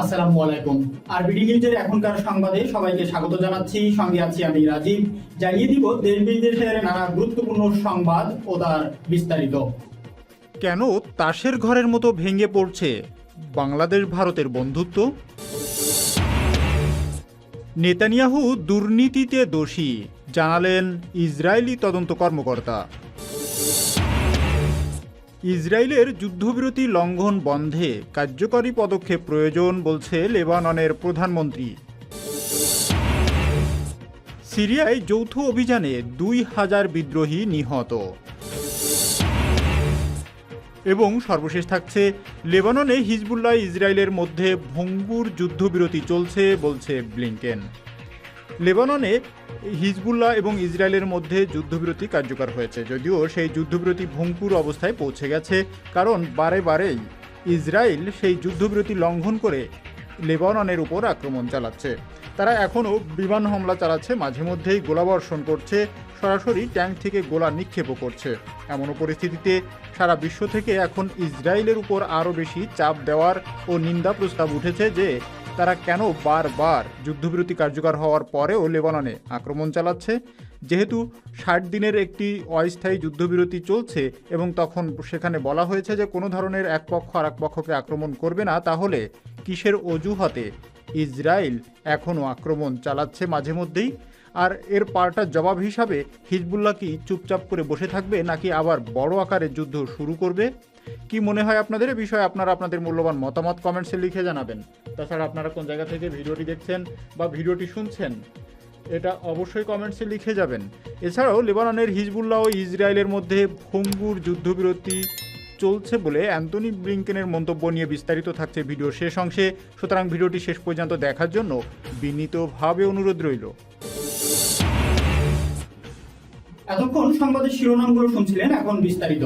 আসসালামু আলাইকুম। আরবিডি নিউজের এখনকার সংবাদে সবাইকে স্বাগত জানাচ্ছি। সঙ্গে আছি আমি রাজীব। জানিয়ে দিব দেশ বিদেশের নানা গুরুত্বপূর্ণ সংবাদ ও তার বিস্তারিত। কেন তাসের ঘরের মতো ভেঙে পড়ছে বাংলাদেশ ভারতের বন্ধুত্ব? নেতানিয়াহু দুর্নীতিতে দোষী, জানালেন ইসরায়েলি তদন্ত কর্মকর্তা। ইসরায়েলের যুদ্ধবিরতি লঙ্ঘন বন্ধে কার্যকরী পদক্ষেপ প্রয়োজন বলছে লেবাননের প্রধানমন্ত্রী। সিরিয়ায় যৌথ অভিযানে দুই হাজার বিদ্রোহী নিহত। এবং সর্বশেষ থাকছে, লেবাননে হিজবুল্লাহ ইসরায়েলের মধ্যে ভঙ্গুর যুদ্ধবিরতি চলছে বলছে ব্লিংকেন। লেবাননে হিজবুল্লাহ এবং ইসরায়েলের মধ্যে যুদ্ধবিরতি কার্যকর হয়েছে, যদিও সেই যুদ্ধবিরতি ভঙ্গুর অবস্থায় পৌঁছে গেছে, কারণ বারে বারেই ইসরায়েল সেই যুদ্ধবিরতি লঙ্ঘন করে লেবাননের উপর আক্রমণ চালাচ্ছে। তারা এখনও বিমান হামলা চালাচ্ছে, মাঝে মধ্যেই গোলাবর্ষণ করছে, সরাসরি ট্যাঙ্ক থেকে গোলা নিক্ষেপও করছে। এমনও পরিস্থিতিতে সারা বিশ্ব থেকে এখন ইসরায়েলের উপর আরও বেশি চাপ দেওয়ার ও নিন্দা প্রস্তাব উঠেছে যে তারা কেন বারবার যুদ্ধবিরতি কার্যকর হওয়ার পরেও লেবাননে আক্রমণ চালাচ্ছে? যেহেতু ষাট দিনের একটি অস্থায়ী যুদ্ধবিরতি চলছে এবং তখন সেখানে বলা হয়েছে যে কোনো ধরনের এক পক্ষ আর এক পক্ষকে আক্রমণ করবে না, তাহলে কিসের অজুহাতে ইসরায়েল এখনও আক্রমণ চালাচ্ছে মাঝে মধ্যেই? আর এর পাল্টা জবাব হিসাবে হিজবুল্লাহ কি চুপচাপ করে বসে থাকবে নাকি আবার বড় আকারে যুদ্ধ শুরু করবে? কি মনে হয় আপনাদের এ বিষয়ে? আপনারা আপনাদের মূল্যবান মতামত কমেন্টসে লিখে জানাবেন। তাছাড়া আপনারা কোন জায়গা থেকে ভিডিওটি দেখছেন বা ভিডিওটি শুনছেন, এটা অবশ্যই কমেন্টসে লিখে যাবেন। এছাড়াও লেবাননের হিজবুল্লাহ ও ইসরায়েলের মধ্যে ভঙ্গুর যুদ্ধবিরতি চলছে বলে অ্যান্টনি ব্লিংকেনের মন্তব্য নিয়ে বিস্তারিত থাকছে ভিডিও শেষ অংশে। সুতরাং ভিডিওটি শেষ পর্যন্ত দেখার জন্য বিনীতভাবে অনুরোধ রইল। এতক্ষণ সংবাদের শিরোনামগুলো শুনছিলেন, এখন বিস্তারিত।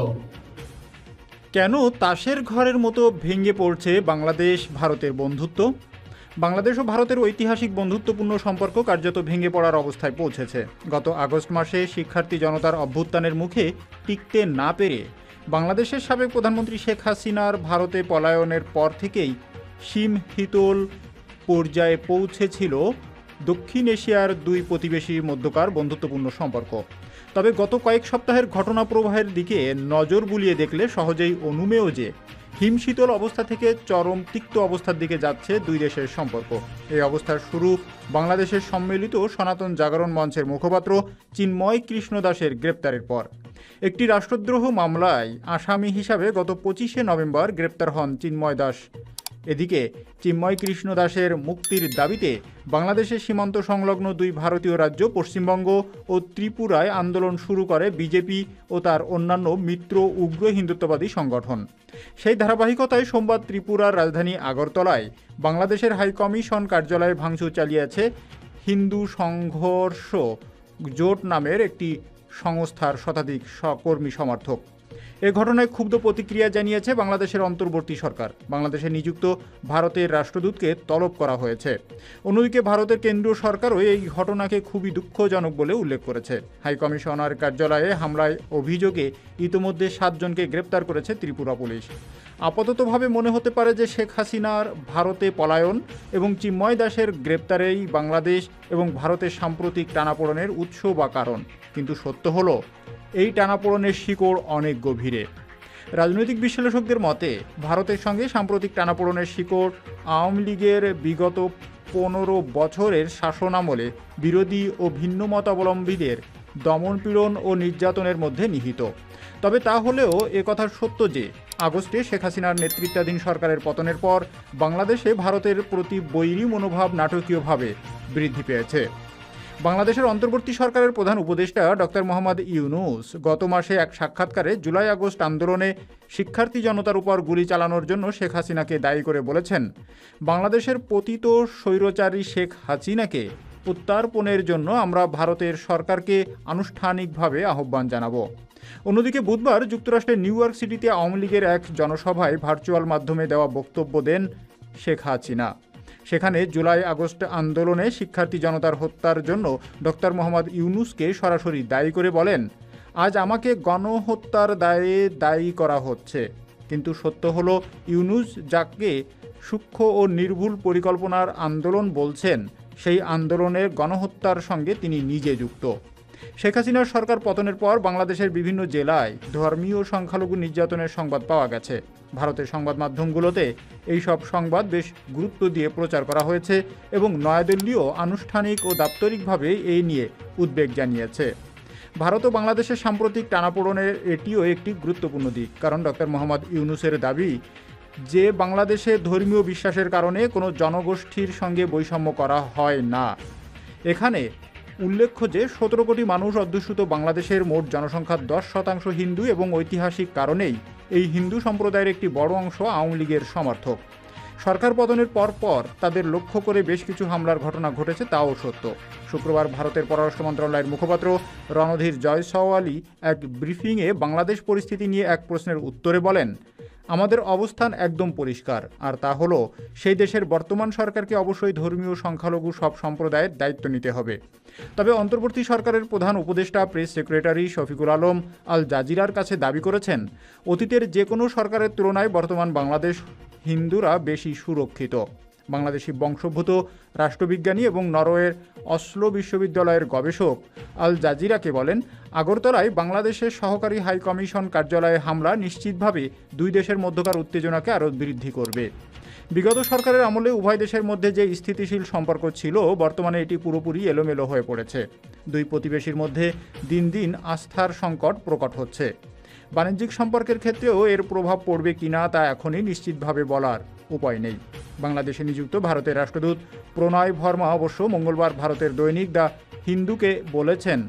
কেন তাসের ঘরের মতো ভেঙে পড়ছে বাংলাদেশ, ভারতের বন্ধুত্ব? বাংলাদেশ ও ভারতের ঐতিহাসিক বন্ধুত্বপূর্ণ সম্পর্ক কার্যত ভেঙে পড়ার অবস্থায় পৌঁছেছে। গত আগস্ট মাসে শিক্ষার্থী জনতার অভ্যুত্থানের মুখে টিকতে না পেরে বাংলাদেশের সাবেক প্রধানমন্ত্রী শেখ হাসিনার ভারতে পলায়নের পর থেকেই সীম হিতোল পর্যায়ে পৌঁছেছিল দক্ষিণ এশিয়ার দুই প্রতিবেশী মধ্যকার বন্ধুত্বপূর্ণ সম্পর্ক। তবে গত কয়েক সপ্তাহের ঘটনা প্রবাহের দিকে নজর বুলিয়ে দেখলে সহজেই অনুমেয় যে, হিমশীতল অবস্থা থেকে চরম তিক্ত অবস্থার দিকে যাচ্ছে দুই দেশের সম্পর্ক। এই অবস্থার শুরু বাংলাদেশের সম্মিলিত সনাতন জাগরণ মঞ্চের মুখপাত্র চিন্ময় কৃষ্ণ দাসের গ্রেপ্তারের পর। একটি রাষ্ট্রদ্রোহ মামলায় আসামি হিসাবে গত পঁচিশে নভেম্বর গ্রেপ্তার হন চিন্ময় দাস। এদিকে চিন্ময় কৃষ্ণ দাসের মুক্তির দাবিতে বাংলাদেশের সীমান্ত সংলগ্ন দুই ভারতীয় রাজ্য, পশ্চিমবঙ্গ ও ত্রিপুরায় আন্দোলন শুরু করে বিজেপি ও তার অন্যান্য মিত্র উগ্র হিন্দুত্ববাদী সংগঠন। সেই ধারাবাহিকতায় সোমবার ত্রিপুরার রাজধানী আগরতলায় বাংলাদেশের হাইকমিশন কার্যালয়ে ভাঙচুর চালিয়েছে হিন্দু সংঘর্ষ জোট নামের একটি সংস্থার শতাধিক কর্মী সমর্থক। এ ঘটনায় ক্ষুব্ধ প্রতিক্রিয়া জানিয়েছে বাংলাদেশের অন্তর্বর্তী সরকার। বাংলাদেশে নিযুক্ত ভারতের রাষ্ট্রদূতকে তলব করা হয়েছে। অন্যদিকে ভারতের কেন্দ্রীয় সরকারও এই ঘটনাকে খুবই দুঃখজনক বলে উল্লেখ করেছে। হাইকমিশনার কার্যালয়ে হামলায় অভিযোগে ইতোমধ্যে সাতজনকে গ্রেপ্তার করেছে ত্রিপুরা পুলিশ। আপাততভাবে মনে হতে পারে যে শেখ হাসিনার ভারতে পলায়ন এবং চিন্ময় দাসের গ্রেপ্তারেই বাংলাদেশ এবং ভারতের সাম্প্রতিক টানাপোড়নের উৎস বা কারণ। কিন্তু সত্য হলো এই টানাপোড়েনের শিকড় অনেক গভীরে। রাজনৈতিক বিশ্লেষকদের মতে, ভারতের সঙ্গে সাম্প্রতিক টানাপোড়েনের শিকড় আওয়ামী লীগের বিগত পনেরো বছরের শাসনামলে বিরোধী ও ভিন্ন মতাবলম্বীদের দমনপীড়ন ও নির্যাতনের মধ্যে নিহিত। তবে তা হলেও একথা সত্য যে, আগস্টে শেখ হাসিনার নেতৃত্বাধীন সরকারের পতনের পর বাংলাদেশে ভারতের প্রতি বৈরী মনোভাব নাটকীয়ভাবে বৃদ্ধি পেয়েছে। বাংলাদেশের অন্তর্বর্তী সরকারের প্রধান উপদেষ্টা ডক্টর মোহাম্মদ ইউনুস গত মাসে এক সাক্ষাৎকারে জুলাই আগস্ট আন্দোলনে শিক্ষার্থী জনতার উপর গুলি চালানোর জন্য শেখ হাসিনাকে দায়ী করে বলেছেন। বাংলাদেশের পতিত স্বৈরচারী শেখ হাসিনাকে প্রত্যার্পণের জন্য আমরা ভারতের সরকারকে আনুষ্ঠানিকভাবে আহ্বান জানাব। অন্যদিকে বুধবার যুক্তরাষ্ট্রের নিউ ইয়র্ক সিটিতে আওয়ামী লীগের এক জনসভায় ভার্চুয়াল মাধ্যমে দেওয়া বক্তব্য দেন শেখ হাসিনা। সেখানে জুলাই আগস্ট আন্দোলনে শিক্ষার্থী জনতার হত্যার জন্য ডক্টর মোহাম্মদ ইউনুসকে সরাসরি দায়ী করে বলেন, আজ আমাকে গণহত্যার দায়ে দায়ী করা হচ্ছে। কিন্তু সত্য হল, ইউনুস যাকে সূক্ষ্ম ও নির্ভুল পরিকল্পনার আন্দোলন বলছেন, সেই আন্দোলনের গণহত্যার সঙ্গে তিনি নিজে যুক্ত। শেখ হাসিনার সরকার পতনের পর বাংলাদেশের বিভিন্ন জেলায় ধর্মীয় সংখ্যালঘু নির্যাতনের সংবাদ পাওয়া গেছে। ভারতের সংবাদ মাধ্যমগুলোতে এই সব সংবাদ বেশ গুরুত্ব দিয়ে প্রচার করা হয়েছে এবং নয়াদিল্লিও আনুষ্ঠানিক ও দাপ্তরিকভাবে এই নিয়ে উদ্বেগ জানিয়েছে। ভারত ও বাংলাদেশের সাম্প্রতিক টানাপোড়নের এটিও একটি গুরুত্বপূর্ণ দিক, কারণ ডক্টর মোহাম্মদ ইউনুসের দাবি, যে বাংলাদেশে ধর্মীয় বিশ্বাসের কারণে কোনো জনগোষ্ঠীর সঙ্গে বৈষম্য করা হয় না। এখানে উল্লেখ্য যে, সতেরো কোটি মানুষ অধ্যুষিত বাংলাদেশের মোট জনসংখ্যার দশ শতাংশ হিন্দু এবং ঐতিহাসিক কারণেই এই হিন্দু সম্প্রদায়ের একটি বড় অংশ আওয়ামী লীগের সমর্থক। সরকার পতনের পর পর তাদের লক্ষ্য করে বেশ কিছু হামলার ঘটনা ঘটেছে, তাও সত্য। শুক্রবার ভারতের পররাষ্ট্র মন্ত্রণালয়ের মুখপাত্র রণধীর জয়সওয়ালি এক ব্রিফিংয়ে বাংলাদেশ পরিস্থিতি নিয়ে এক প্রশ্নের উত্তরে বলেন আমাদের অবস্থান একদম পরিষ্কার। আর তা হলো, সেই দেশের বর্তমান সরকারকে অবশ্যই ধর্মীয় সংখ্যালঘু সব সম্প্রদায়ের দায়িত্ব নিতে হবে। তবে অন্তর্বর্তী সরকারের প্রধান উপদেষ্টা, press secretary Shafiqul Alam Al জাজিরার কাছে দাবি করেছেন, অতীতের যে কোনো সরকারের তুলনায় বর্তমান বাংলাদেশ হিন্দুরা বেশি সুরক্ষিত। বাংলাদেশি বংশোদ্ভূত রাষ্ট্রবিজ্ঞানী এবং নরওয়ের অসলো বিশ্ববিদ্যালয়ের গবেষক আল জাজিরাকে বলেন, আগরতলায় বাংলাদেশের সহকারী হাই কমিশন কার্যালয়ে হামলা নিশ্চিতভাবে দুই দেশের মধ্যকার উত্তেজনাকে আরও বৃদ্ধি করবে। বিগত সরকারের আমলে উভয় দেশের মধ্যে যে স্থিতিশীল সম্পর্ক ছিল, বর্তমানে এটি পুরোপুরি এলোমেলো হয়ে পড়েছে। দুই প্রতিবেশীর মধ্যে দিন দিন আস্থার সংকট প্রকট হচ্ছে। বাণিজ্যিক সম্পর্কের ক্ষেত্রেও এর প্রভাব পড়বে কিনা তা এখনই নিশ্চিতভাবে বলার উপায় নেই। বাংলাদেশে নিযুক্ত ভারতের রাষ্ট্রদূত প্রণয় ভর্মা অবশ্য মঙ্গলবার ভারতের দৈনিক দ্য হিন্দুকে বলেছেন,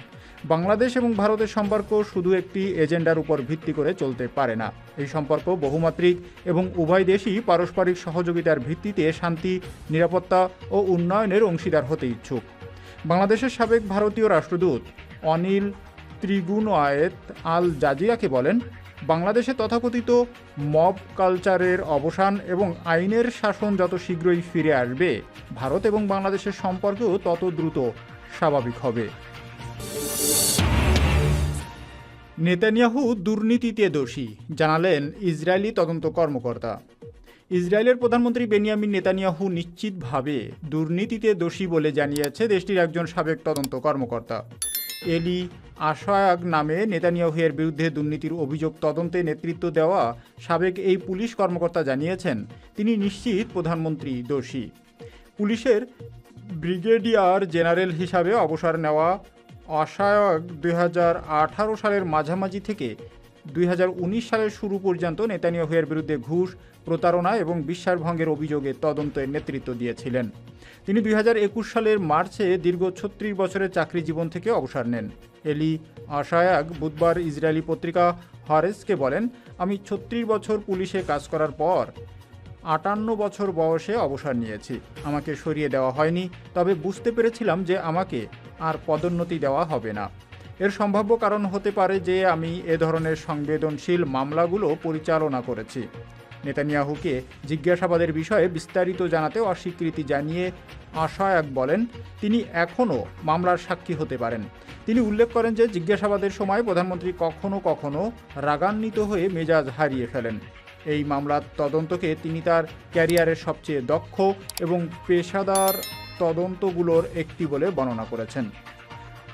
বাংলাদেশ এবং ভারতের সম্পর্ক শুধু একটি এজেন্ডার উপর ভিত্তি করে চলতে পারে না। এই সম্পর্ক বহুমাত্রিক এবং উভয় দেশই পারস্পরিক সহযোগিতার ভিত্তিতে শান্তি, নিরাপত্তা ও উন্নয়নের অংশীদার হতে ইচ্ছুক। বাংলাদেশের সাবেক ভারতীয় রাষ্ট্রদূত অনিল ত্রিগুণায়েত আল জাজিয়াকে বলেন বাংলাদেশে তথাকথিত মব কালচারের অবসান এবং আইনের শাসন যত শীঘ্রই ফিরে আসবে, ভারত এবং বাংলাদেশের সম্পর্কও তত দ্রুত স্বাভাবিক হবে। নেতানিয়াহু দুর্নীতিতে দোষী, জানালেন ইসরায়েলি তদন্ত কর্মকর্তা। ইসরায়েলের প্রধানমন্ত্রী বেনিয়ামিন নেতানিয়াহু নিশ্চিতভাবে দুর্নীতিতে দোষী বলে জানিয়েছে দেশটির একজন সাবেক তদন্ত কর্মকর্তা। এলি আশায়াগ নামে নেতানিয়াহুয়ের বিরুদ্ধে দুর্নীতির অভিযোগ তদন্তে নেতৃত্ব দেওয়া সাবেক এই পুলিশ কর্মকর্তা জানিয়েছেন, তিনি নিশ্চিত প্রধানমন্ত্রী দোষী। পুলিশের ব্রিগেডিয়ার জেনারেল হিসাবে অবসর নেওয়া অসায়ক দুই সালের মাঝামাঝি থেকে দুই হাজার উনিশ সালের শুরু পর্যন্ত নেতানিয়াহুয়ের বিরুদ্ধে ঘুষ, প্রতারণা এবং বিশ্বাসভঙ্গের অভিযোগে তদন্তের নেতৃত্ব দিয়েছিলেন। তিনি দুই হাজার একুশ সালের মার্চে দীর্ঘ ছত্রিশ বছরের চাকরি জীবন থেকে অবসর নেন। এলি আশায়াক বুধবার ইসরায়েলি পত্রিকা হরেসকে বলেন, আমি ছত্রিশ বছর পুলিশে কাজ করার পর আটান্ন বছর বয়সে অবসর নিয়েছি। আমাকে সরিয়ে দেওয়া হয়নি, তবে বুঝতে পেরেছিলাম যে আমাকে আর পদোন্নতি দেওয়া হবে না। এর সম্ভাব্য কারণ হতে পারে যে আমি এ ধরনের সংবেদনশীল মামলাগুলো পরিচালনা করেছি। নেতানিয়াহুকে জিজ্ঞাসাবাদের বিষয়ে বিস্তারিত জানাতে অস্বীকৃতি জানিয়ে আশায়াক বলেন, তিনি এখনও মামলার সাক্ষী হতে পারেন। তিনি উল্লেখ করেন যে জিজ্ঞাসাবাদের সময় প্রধানমন্ত্রী কখনো কখনো রাগান্বিত হয়ে মেজাজ হারিয়ে ফেলেন। এই মামলার তদন্তকে তিনি তার ক্যারিয়ারের সবচেয়ে দক্ষ এবং পেশাদার তদন্তগুলোর একটি বলে বর্ণনা করেছেন।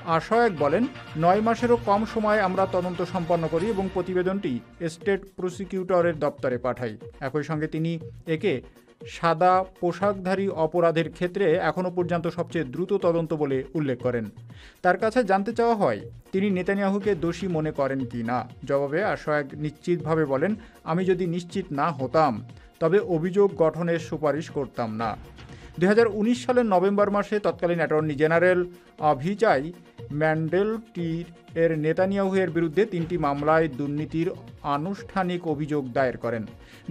আশায়ক বলেন, নয় মাসেরও কম সময়ে আমরা তদন্ত সম্পন্ন করি এবং প্রতিবেদনটি স্টেট প্রসিকিউটরের দপ্তরে পাঠাই। একই সঙ্গে তিনি একে সাদা পোশাকধারী অপরাধের ক্ষেত্রে এখনও পর্যন্ত সবচেয়ে দ্রুত তদন্ত বলে উল্লেখ করেন। তার কাছে জানতে চাওয়া হয়, তিনি নেতানিয়াহুকে দোষী মনে করেন কি না? জবাবে আশায়ক নিশ্চিতভাবে বলেন, আমি যদি নিশ্চিত না হতাম, তবে অভিযোগ গঠনের সুপারিশ করতাম না। দু হাজার উনিশ সালের নভেম্বর মাসে তৎকালীন অ্যাটর্নি জেনারেল অভিজাই ম্যান্ডেলটির এর নেতানিয়াহুয়ের বিরুদ্ধে তিনটি মামলায় দুর্নীতির আনুষ্ঠানিক অভিযোগ দায়ের করেন।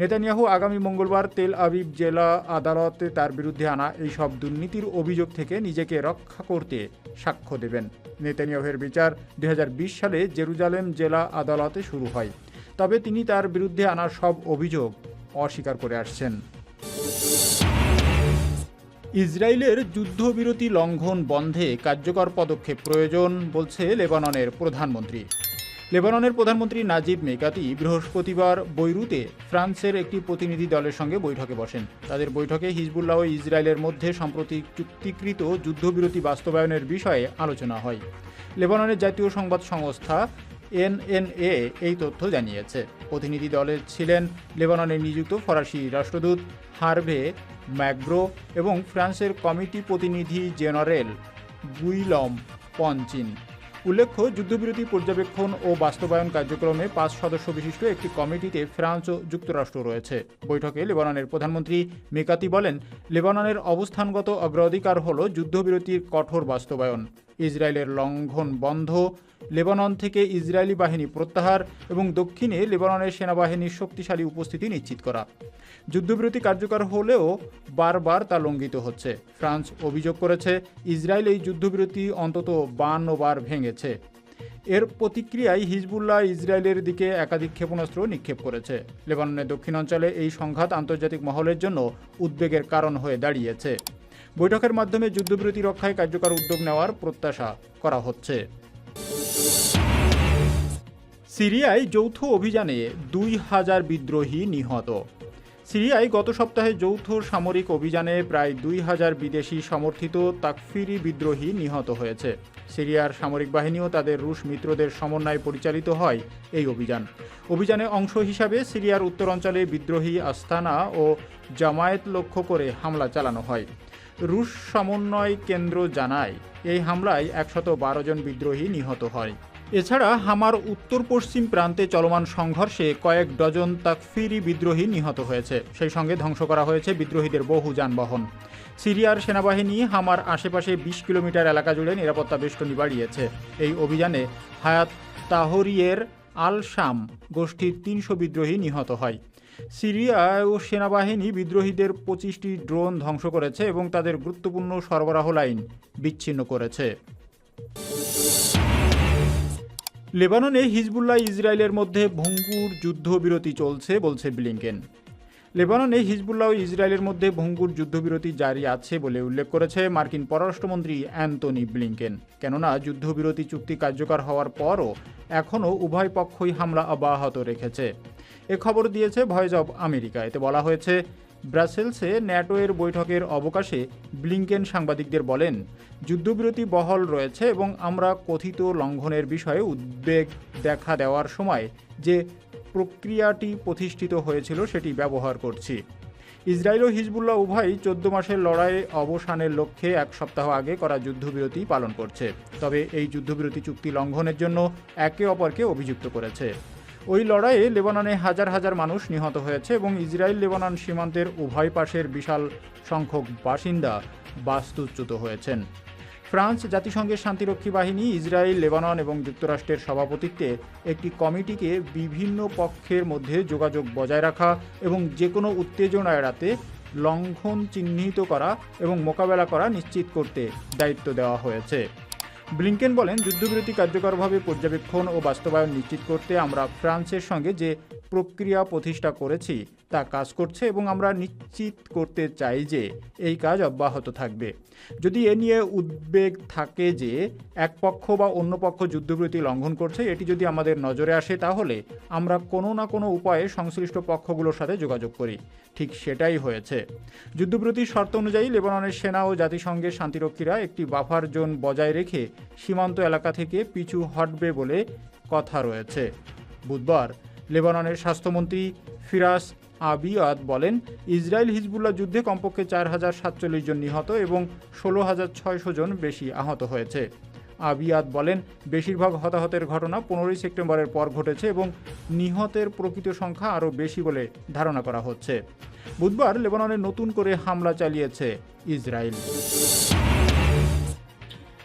নেতানিয়াহু আগামী মঙ্গলবার তেল আবিব জেলা আদালতে তার বিরুদ্ধে আনা এই সব দুর্নীতির অভিযোগ থেকে নিজেকে রক্ষা করতে সাক্ষ্য দেবেন। নেতানিয়াহুয়ের বিচার দু হাজার বিশ সালে জেরুজালেম জেলা আদালতে শুরু হয়। তবে তিনি তার বিরুদ্ধে আনা সব অভিযোগ অস্বীকার করে আসছেন। ইসরায়েলের যুদ্ধবিরতি লঙ্ঘন বন্ধে কার্যকর পদক্ষেপ প্রয়োজন, বলছে লেবাননের প্রধানমন্ত্রী। লেবাননের প্রধানমন্ত্রী নাজিব মেকাতি বৃহস্পতিবার বৈরুতে ফ্রান্সের একটি প্রতিনিধি দলের সঙ্গে বৈঠকে বসেন। তাদের বৈঠকে হিজবুল্লাহ ও ইসরায়েলের মধ্যে সম্প্রতি চুক্তিকৃত যুদ্ধবিরতি বাস্তবায়নের বিষয়ে আলোচনা হয়। লেবাননের জাতীয় সংবাদ সংস্থা এনএনএ এই তথ্য জানিয়েছে। প্রতিনিধি দলে ছিলেন লেবাননে নিযুক্ত ফরাসি রাষ্ট্রদূত হারভে ম্যাগ্রো এবং ফ্রান্সের কমিটি প্রতিনিধি জেনারেল গুইলম পঞ্চিন। উল্লেখ্য, যুদ্ধবিরতি পর্যবেক্ষণ ও বাস্তবায়ন কার্যক্রমে পাঁচ সদস্য বিশিষ্ট একটি কমিটিতে ফ্রান্স ও যুক্তরাষ্ট্র রয়েছে। বৈঠকে লেবাননের প্রধানমন্ত্রী মেকাতি বলেন, লেবাননের অবস্থানগত অগ্রাধিকার হল যুদ্ধবিরতির কঠোর বাস্তবায়ন। ইসরায়েলের লঙ্ঘন বন্ধ, লেবানন থেকে ইসরায়েলি বাহিনী প্রত্যাহার এবং দক্ষিণে লেবাননের সেনাবাহিনীর শক্তিশালী উপস্থিতি নিশ্চিত করা। যুদ্ধবিরতি কার্যকর হলেও বারবার তা লঙ্ঘিত হচ্ছে। ফ্রান্স অভিযোগ করেছে, ইসরায়েল এই যুদ্ধবিরতি অন্তত বান্ন বার ভেঙেছে। এর প্রতিক্রিয়ায় হিজবুল্লাহ ইসরায়েলের দিকে একাধিক ক্ষেপণাস্ত্র নিক্ষেপ করেছে। লেবাননের দক্ষিণাঞ্চলে এই সংঘাত আন্তর্জাতিক মহলের জন্য উদ্বেগের কারণ হয়ে দাঁড়িয়েছে। বৈঠকের মাধ্যমে যুদ্ধবিরতি রক্ষায় কার্যকর উদ্যোগ নেওয়ার প্রত্যাশা করা হচ্ছে। সিরিয়ায় যৌথ অভিযানে দুই হাজার বিদ্রোহী নিহত। সিরিয়ায় গত সপ্তাহে যৌথ সামরিক অভিযানে প্রায় দুই হাজার বিদেশি সমর্থিত তাকফিরি বিদ্রোহী নিহত হয়েছে। সিরিয়ার সামরিক বাহিনীও তাদের রুশ মিত্রদের সমন্বয়ে পরিচালিত হয় এই অভিযান। অভিযানে অংশ হিসাবে সিরিয়ার উত্তরাঞ্চলে বিদ্রোহী আস্তানা ও জামায়াত লক্ষ্য করে হামলা চালানো হয়। রুশ সমন্বয় কেন্দ্র জানায়, এই হামলায় একশত বারো জন বিদ্রোহী নিহত হয়। এছাড়া হামার উত্তর পশ্চিম প্রান্তে চলমান সংঘর্ষে কয়েক ডজন তাকফিরি বিদ্রোহী নিহত হয়েছে। সেই সঙ্গে ধ্বংস করা হয়েছে বিদ্রোহীদের বহু যানবাহন। সিরিয়ার সেনাবাহিনী হামার আশেপাশে বিশ কিলোমিটার এলাকা জুড়ে নিরাপত্তা বেষ্টনী বাড়িয়েছে। এই অভিযানে হায়াত তাহরিয়ের আল শাম গোষ্ঠীর তিনশো বিদ্রোহী নিহত হয়। সিরিয়া ও সেনাবাহিনী বিদ্রোহীদের পঁচিশটি ড্রোন ধ্বংস করেছে এবং তাদের গুরুত্বপূর্ণ সরবরাহ লাইন বিচ্ছিন্ন করেছে। লেবাননে হিজবুল্লাহ ইসরায়েলের মধ্যে ভঙ্গুর যুদ্ধবিরতি চলছে, বলছে ব্লিংকেন। লেবাননে হিজবুল্লাহ ও ইসরায়েলের মধ্যে ভঙ্গুর যুদ্ধবিরতি জারি আছে বলে উল্লেখ করেছে মার্কিন পররাষ্ট্রমন্ত্রী অ্যান্টনি ব্লিংকেন। কেননা যুদ্ধবিরতি চুক্তি কার্যকর হওয়ার পরও এখনও উভয় পক্ষই হামলা অব্যাহত রেখেছে। এ খবর দিয়েছে ভয়েস অব আমেরিকা। এতে বলা হয়েছে ব্রাসেলসে ন্যাটোয়ের বৈঠকের অবকাশে ব্লিংকেন সাংবাদিকদের বলেন, যুদ্ধবিরতি বহল রয়েছে এবং আমরা কথিত লঙ্ঘনের বিষয়ে উদ্বেগ দেখা দেওয়ার সময় যে প্রক্রিয়াটি প্রতিষ্ঠিত হয়েছিল সেটি ব্যবহার করছি। ইসরায়েল ও হিজবুল্লাহ উভয়ই চোদ্দ মাসের লড়াইয়ে অবসানের লক্ষ্যে এক সপ্তাহ আগে করা যুদ্ধবিরতি পালন করছে। তবে এই যুদ্ধবিরতি চুক্তি লঙ্ঘনের জন্য একে অপরকে অভিযুক্ত করেছে। ওই লড়াইয়ে লেবাননে হাজার হাজার মানুষ নিহত হয়েছে এবং ইসরায়েল লেবানন সীমান্তের উভয় পাশের বিশাল সংখ্যক বাসিন্দা বাস্তুচ্যুত হয়েছেন। ফ্রান্স জাতিসংঘের শান্তিরক্ষী বাহিনী, ইসরায়েল, লেবানন এবং যুক্তরাষ্ট্রের সভাপতিত্বে একটি কমিটিকে বিভিন্ন পক্ষের মধ্যে যোগাযোগ বজায় রাখা এবং যে কোনো উত্তেজনা এড়াতে লঙ্ঘন চিহ্নিত করা এবং মোকাবেলা করা নিশ্চিত করতে দায়িত্ব দেওয়া হয়েছে। ব্লিংকেন বলেন যুদ্ধবিরতি কার্যকরভাবে পর্যবেক্ষণ ও বাস্তবায়ন নিশ্চিত করতে আমরা ফ্রান্সের সঙ্গে যে প্রক্রিয়া প্রতিষ্ঠা করেছি, তা কাজ করছে এবং আমরা নিশ্চিত করতে চাই যে এই কাজ অব্যাহত থাকবে। যদি এ নিয়ে উদ্বেগ থাকে যে এক পক্ষ বা অন্য পক্ষ যুদ্ধবিরতি লঙ্ঘন করছে, এটি যদি আমাদের নজরে আসে তাহলে আমরা কোনো না কোনো উপায়ে সংশ্লিষ্ট পক্ষগুলোর সাথে যোগাযোগ করি। ঠিক সেটাই হয়েছে। যুদ্ধবিরতির শর্ত অনুযায়ী লেবাননের সেনা ও জাতিসংঘের শান্তিরক্ষীরা একটি বাফার জোন বজায় রেখে সীমান্ত এলাকা থেকে পিছু হটবে বলে কথা রয়েছে। বুধবার লেবাননের স্বাস্থ্যমন্ত্রী ফিরাস আবিয়াদ বলেন, ইসরায়েল হিজবুল্লাহ যুদ্ধে কমপক্ষে চার হাজার সাতচল্লিশ জন নিহত এবং ষোলো হাজার ছয়শো জন বেশি আহত হয়েছে। আবিয়াদ বলেন, বেশিরভাগ হতাহতের ঘটনা পনেরোই সেপ্টেম্বরের পর ঘটেছে এবং নিহতের প্রকৃত সংখ্যা আরও বেশি বলে ধারণা করা হচ্ছে। বুধবার লেবাননে নতুন করে হামলা চালিয়েছে ইসরায়েল।